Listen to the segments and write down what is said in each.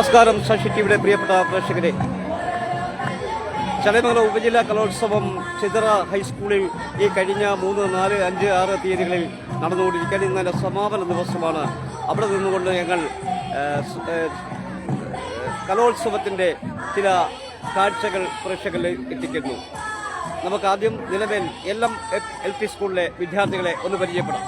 നമസ്കാരം ശശി ടിവിയുടെ പ്രിയപ്പെട്ട പ്രേക്ഷകരെ. ചടയമംഗലം ഉപജില്ലാ കലോത്സവം ചിതറ ഹൈസ്കൂളിൽ ഈ കഴിഞ്ഞ മൂന്ന് നാല് അഞ്ച് ആറ് തീയതികളിൽ നടന്നുകൊണ്ടിരിക്കാൻ ഇന്നലെ സമാപന ദിവസമാണ്. അവിടെ നിന്നുകൊണ്ട് ഞങ്ങൾ കലോത്സവത്തിന്റെ ചില കാഴ്ചകൾ പ്രേക്ഷകരിൽ എത്തിക്കുന്നു. നമുക്ക് ആദ്യം നിലവിൽ എല്ലാം എൽ പി സ്കൂളിലെ വിദ്യാർത്ഥികളെ ഒന്ന് പരിചയപ്പെടാം.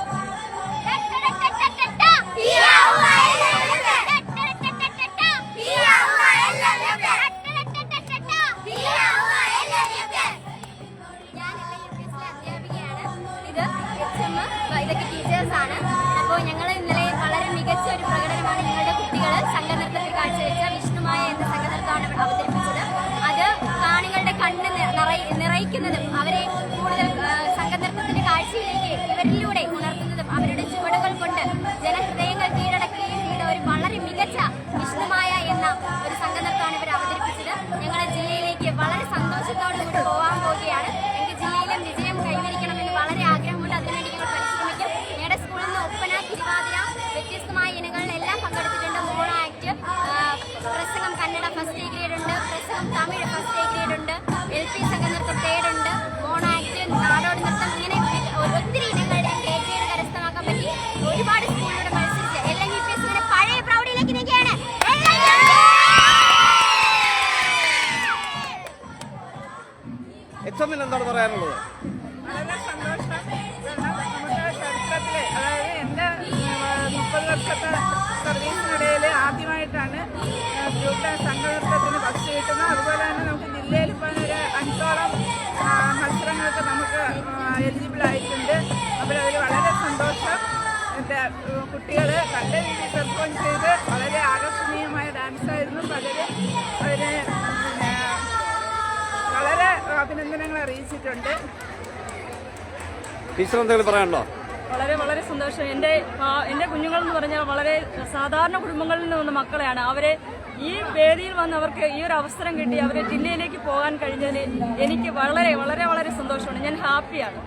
ഫസ്റ്റ് ഗ്രേഡ് ഉണ്ട് പ്രസംഗം തമിഴ് ഫസ്റ്റ് ഗ്രേഡ് ഉണ്ട് എൽ പി സംഘനൃത്തം തേർഡ് ഉണ്ട് മോണോ ആക്ട് നാടോടി നൃത്തം ഇങ്ങനെ ഒത്തിരി ഇനങ്ങളുടെ കെ ഗ്രേഡ് കരസ്ഥമാക്കാൻ പറ്റി. ഒരുപാട് സ്കൂളിലൂടെ മത്സരിച്ച് എല്ലാം യു പി എസ് പഴയ പ്രൗഢിയിലേക്ക് നിൽക്കുകയാണ്. എമ്മിൽ എന്താണ് പറയാനുള്ളത്? കുട്ടികൾ നല്ല രീതിയിൽ പെർഫോം ചെയ്ത് വളരെ ആകർഷണീയമായ ഡാൻസ് ആയിരുന്നു. പലരും അതിനെ വളരെ അഭിനന്ദനങ്ങൾ അറിയിച്ചിട്ടുണ്ട്. ടീച്ചർ എന്തെങ്കിലും പറയാനുണ്ടോ? വളരെ വളരെ സന്തോഷം. എന്റെ എന്റെ കുഞ്ഞുങ്ങൾ എന്ന് പറഞ്ഞാൽ വളരെ സാധാരണ കുടുംബങ്ങളിൽ നിന്ന് വന്ന മക്കളെയാണ്. അവരെ ഈ വേദിയിൽ വന്ന് അവർക്ക് ഈ ഒരു അവസരം കിട്ടി. അവരെ ജില്ലയിലേക്ക് പോകാൻ കഴിഞ്ഞതിന് എനിക്ക് വളരെ വളരെ വളരെ സന്തോഷമാണ്. ഞാൻ ഹാപ്പിയാണ്.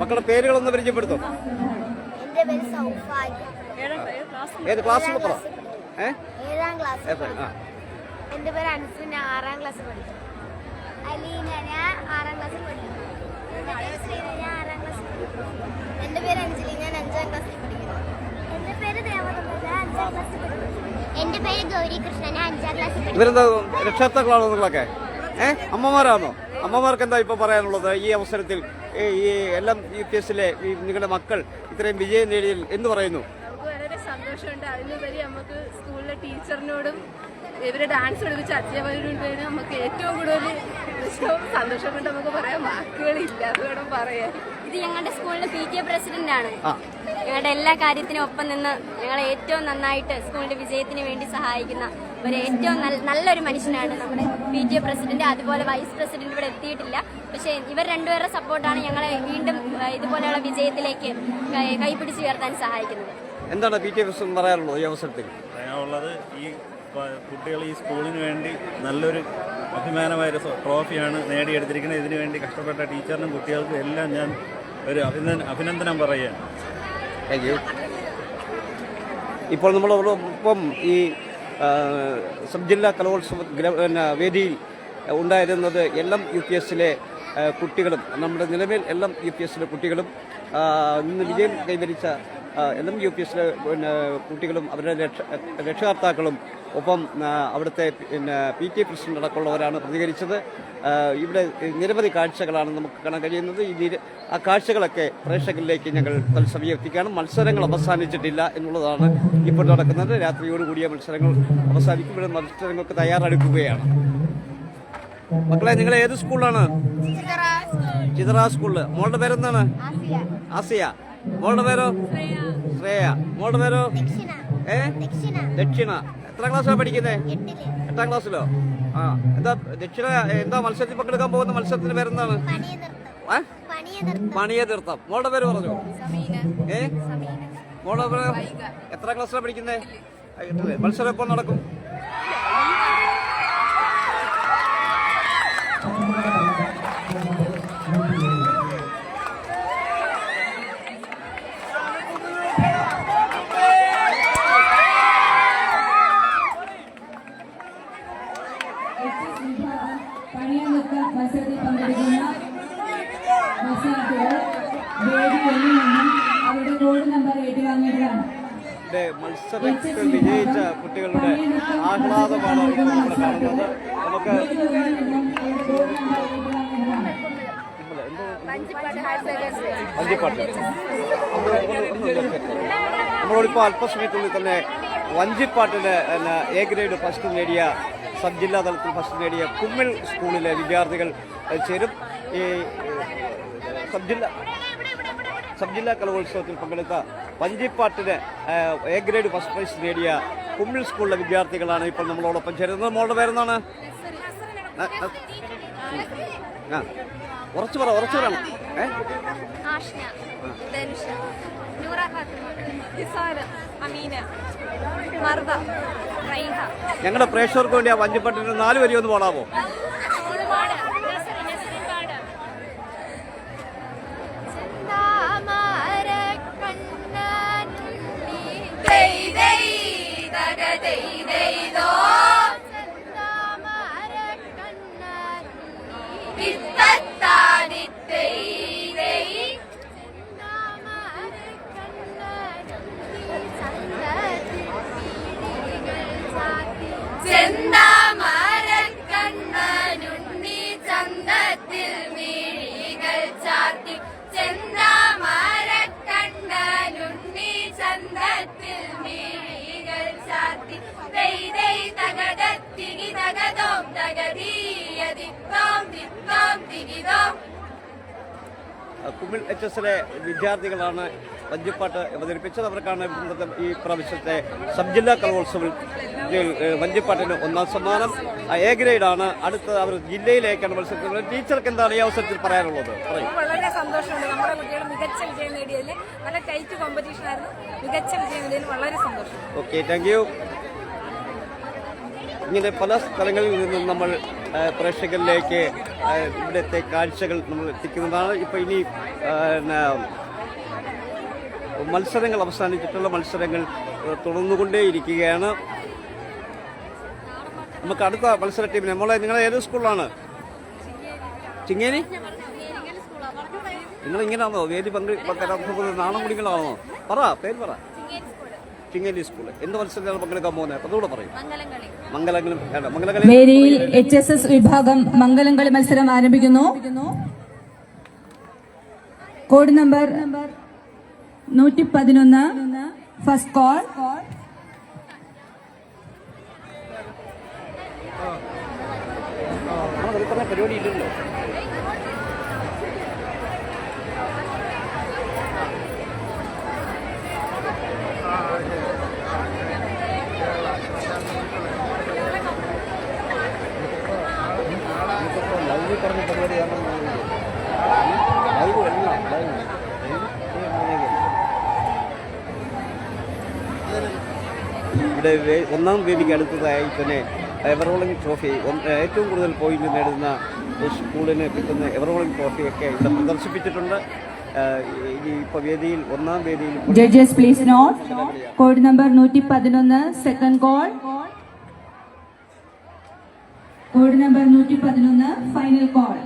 മക്കളുടെ പേരുകളൊന്ന് പരിചയപ്പെടുത്തും. എന്റെ പേര് ഏഴാം ഏത് ക്ലാസ് പറ ഏ? ഏഴാം ക്ലാസ്? ആ. എന്റെ പേര് അൻസു ഞാൻ ആറാം ക്ലാസ് പഠിക്കും അലീന ഞാൻ ആറാം ക്ലാസ്സിൽ പഠിക്കുന്നു ഞാൻ ആറാം ക്ലാസ്സിൽ പഠിക്കുന്നു എന്റെ പേര് അഞ്ജലി ഞാൻ അഞ്ചാം ക്ലാസ്സിൽ പഠിക്കുന്നു. എന്റെ പേര് ഞാൻ അഞ്ചാം ക്ലാസ്സിൽ പഠിക്കുന്നു. എന്റെ പേര് ഗൗരി കൃഷ്ണൻ ഞാൻ അഞ്ചാം ക്ലാസ്സിൽ ഇവരെന്താ രക്ഷാർത്ഥക്കളാണോ നിങ്ങളൊക്കെ? ഏഹ് അമ്മമാരാണോ? അമ്മമാർക്ക് എന്താ ഇപ്പൊ പറയാനുള്ളത് ഈ അവസരത്തിൽ? ഈ എല്ലാം യു പി എസിലെ ഈ നിങ്ങളുടെ മക്കൾ ഇത്രയും വിജയം നേടിയതിൽ എന്ന് പറയുന്നു. വളരെ സന്തോഷമുണ്ട്. അതിനുപരി നമുക്ക് സ്കൂളിലെ ടീച്ചറിനോടും ഇവരെ ഡാൻസ് പഠിപ്പിച്ച അധ്യാപകരോടും നമുക്ക് ഏറ്റവും കൂടുതൽ സന്തോഷം കൊണ്ട് നമുക്ക് പറയാൻ വാക്കുകളില്ല അത് പറയാം പറയാൻ. ഇത് ഞങ്ങളുടെ സ്കൂളിലെ പി ടി എ പ്രസിഡന്റ് ആണ്. ഞങ്ങളുടെ എല്ലാ കാര്യത്തിനും ഒപ്പം നിന്ന് ഞങ്ങളെ ഏറ്റവും നന്നായിട്ട് സ്കൂളിന്റെ വിജയത്തിന് വേണ്ടി സഹായിക്കുന്ന ഒരു ഏറ്റവും നല്ല- നല്ലൊരു മനുഷ്യനാണ് നമ്മുടെ പി ടി എ പ്രസിഡന്റ് അതുപോലെ വൈസ് പ്രസിഡന്റ് ഇവിടെ എത്തിയിട്ടില്ല. പക്ഷേ ഇവർ രണ്ടുപേരുടെ സപ്പോർട്ടാണ് ഞങ്ങളെ വീണ്ടും ഇതുപോലെയുള്ള വിജയത്തിലേക്ക് കൈപിടിച്ച് ഉയർത്താൻ സഹായിക്കുന്നത്. എന്താണ് പി ടി പ്രസിഡന്റ് പറയാനുള്ളത് ഈ അവസരത്തിൽ? പറയാനുള്ളത് ഈ കുട്ടികൾ ഈ സ്കൂളിന് വേണ്ടി നല്ലൊരു അഭിമാനമായ ഒരു സ- ട്രോഫിയാണ് നേടിയെടുത്തിരിക്കുന്നത്. ഇതിനു വേണ്ടി കഷ്ടപ്പെട്ട ടീച്ചറിനും കുട്ടികൾക്കും എല്ലാം ഞാൻ ഒരു അഭിനന്ദനം അഭിനന്ദനം പറയുകയാണ്. താങ്ക് യു ഇപ്പോൾ നമ്മളോടൊപ്പം ഈ സബ് ജില്ലാ കലോത്സവ പിന്നെ വേദിയിൽ ഉണ്ടായിരുന്നത് എല്ലാം യു പി എസിലെ കുട്ടികളും. നമ്മുടെ നിലവിൽ എല്ലാം യു പി എസിലെ കുട്ടികളും ഇന്ന് വിജയം കൈവരിച്ച എല്ലാം യു പി എസിലെ പിന്നെ കുട്ടികളും അവരുടെ രക്ഷ രക്ഷകർത്താക്കളും ഒപ്പം അവിടുത്തെ പിന്നെ പി ടി പ്രസിഡന്റ് അടക്കമുള്ളവരാണ് പ്രതികരിച്ചത്. ഇവിടെ നിരവധി കാഴ്ചകളാണ് നമുക്ക് കാണാൻ കഴിയുന്നത്. ഈ ആ കാഴ്ചകളൊക്കെ പ്രേക്ഷകരിലേക്ക് ഞങ്ങൾ തത്സമയം എത്തിക്കുകയാണ്. മത്സരങ്ങൾ അവസാനിച്ചിട്ടില്ല എന്നുള്ളതാണ് ഇപ്പോൾ നടക്കുന്നത്. രാത്രിയോടുകൂടിയ മത്സരങ്ങൾ അവസാനിക്കും. ഇവിടെ മത്സരങ്ങൾക്ക് തയ്യാറെടുക്കുകയാണ്. മക്കളെ നിങ്ങൾ ഏത് സ്കൂളാണ് ചിതറ സ്കൂളിൽ. മോളുടെ പേരെന്താണ്? ആസിയ. മോളുടെ പേരോ? ശ്രേയ. മോളുടെ പേരോ? ഏ? ദക്ഷിണ. എത്ര ക്ലാസ്സിലാണ് പഠിക്കുന്നത് എട്ടാം ക്ലാസ്സിലോ? ആ. എന്താ ദക്ഷിണ എന്താ മത്സരത്തിൽ പങ്കെടുക്കാൻ പോകുന്ന മത്സരത്തിന്റെ പേരെന്താണ്? പണിയ തീർത്ഥം മോളുടെ പേര് പറഞ്ഞു? ഏ? മോളുടെ പേര്? എത്ര ക്ലാസ്സിലാണ് പഠിക്കുന്നത് മത്സരം എപ്പോൾ നടക്കും ഇവിടെ മത്സരത്തിൽ വിജയിച്ച കുട്ടികളുടെ ആഹ്ലാദമാണ് ഇപ്പോൾ നമ്മൾ കാണുന്നത് നമുക്ക് വഞ്ചിപ്പാട്ട് നമ്മളോടിപ്പോൾ അല്പസമയത്തുള്ളിൽ തന്നെ വഞ്ചിപ്പാട്ടിന് എ ഗ്രേഡ് ഫസ്റ്റ് നേടിയ സബ് ജില്ലാ തലത്തിൽ ഫസ്റ്റ് നേടിയ കുമ്മിൽ സ്കൂളിലെ വിദ്യാർത്ഥികൾ ചേരും. ഈ സബ് ജില്ല സബ് ജില്ലാ കലോത്സവത്തിൽ പങ്കെടുത്ത വഞ്ചിപ്പാട്ടിന് എ ഗ്രേഡ് ഫസ്റ്റ് പ്രൈസ് നേടിയ കുമ്മിൽ സ്കൂളിലെ വിദ്യാർത്ഥികളാണ് ഇപ്പോൾ നമ്മളോടൊപ്പം ചേരുന്നത്. മോളുടെ പേരെന്നാണ് ആ, ഉറച്ചു പറ ഉറച്ചു പറയണം. ഏ? ഞങ്ങളുടെ പ്രേക്ഷകർക്ക് വേണ്ടി ആ വഞ്ചിപ്പാട്ടിന് നാല് വരി ഒന്ന് പാടാമോ കുമിൾ വിദ്യാർത്ഥികളാണ് വഞ്ചിപ്പാട്ട് അവതരിപ്പിച്ചത്. അവർക്കാണ് ഈ പ്രാവശ്യത്തെ സബ് ജില്ലാ കലോത്സവത്തിൽ വഞ്ചിപ്പാട്ടിന് ഒന്നാം സമ്മാനം. എ ഗ്രേഡാണ്. അടുത്ത അവർ ജില്ലയിലേക്കാണ് മത്സരിക്കുന്നത്. ടീച്ചർക്ക് എന്താണ് ഈ അവസരത്തിൽ പറയാനുള്ളത്? വളരെ സന്തോഷമുണ്ട്. നമ്മുടെ കുട്ടികൾ മികച്ച വിജയം നേടിയതിൽ നല്ല ടൈറ്റ് കോമ്പറ്റീഷൻ ആയിരുന്നു. മികച്ച വിജയം നേടിയതിൽ വളരെ സന്തോഷം. ഓക്കെ താങ്ക് യു ഇങ്ങനെ പല സ്ഥലങ്ങളിൽ നിന്നും നമ്മൾ പ്രേക്ഷകരിലേക്ക് ഇവിടുത്തെ കാഴ്ചകൾ നമ്മൾ എത്തിക്കുന്നതാണ്. ഇപ്പോൾ ഇനി മത്സരങ്ങൾ അവസാനിച്ചിട്ടുള്ള മത്സരങ്ങൾ തുടർന്നുകൊണ്ടേയിരിക്കുകയാണ്. നമുക്ക് അടുത്ത മത്സര ടീമിനെ നമ്മളെ നിങ്ങൾ ഏത് സ്കൂളിലാണ്? ചിങ്ങേരി? നിങ്ങൾ ഇങ്ങനെയാണോ വേദി പങ്കെടുക്കാൻ നാണം കുടികളാണോ പറ പേര് പറ. ചിങ്ങേരി സ്കൂൾ എന്ത് മത്സരത്തിലാണ് പങ്കെടുക്കാൻ പോകുന്നത് അതുകൂടെ പറയും മംഗലംകളി മംഗലങ്ങളും വേണ്ട മംഗലകളി വേദിയിൽ എച്ച് എസ് എസ് വിഭാഗം മംഗലംകളി മത്സരം ആരംഭിക്കുന്നു കോഡ് നമ്പർ നൂറ്റി പതിനൊന്ന് ഫസ്റ്റ് കോൾ പരിപാടി ഇല്ലല്ലോ ലൈവിൽ പറഞ്ഞ പരിപാടി ലൈവ് എല്ലാം ലൈവ് ഇവിടെ ഒന്നാം വേദിക്ക് അടുത്തതായി തന്നെ എവറോളിംഗ് ട്രോഫി ഏറ്റവും കൂടുതൽ പോയിന്റ് നേടുന്ന സ്കൂളിന് കിട്ടുന്ന എവറോളിംഗ് ട്രോഫിയൊക്കെ ഇവിടെ പ്രദർശിപ്പിച്ചിട്ടുണ്ട്. Judges please note code number നൂറ്റി പതിനൊന്ന് സെക്കൻഡ് കോൾ കോഡ് നമ്പർ നൂറ്റി പതിനൊന്ന് ഫൈനൽ കോൾ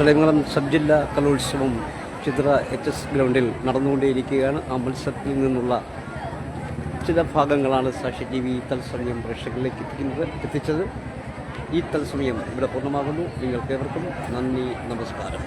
ചടയമംഗലം സബ് ജില്ലാ കലോത്സവം ചിത്ര എച്ച് എസ് ഗ്രൗണ്ടിൽ നടന്നുകൊണ്ടേയിരിക്കുകയാണ്. ആ മത്സരത്തിൽ നിന്നുള്ള ചില ഭാഗങ്ങളാണ് സാക്ഷി ടി വി തത്സമയം പ്രേക്ഷകരിലേക്ക് എത്തിക്കുന്നത് എത്തിച്ചത്. ഈ തത്സമയം ഇവിടെ പൂർണമാകുന്നു. നിങ്ങൾക്ക് ഏവർക്കും നന്ദി നമസ്കാരം.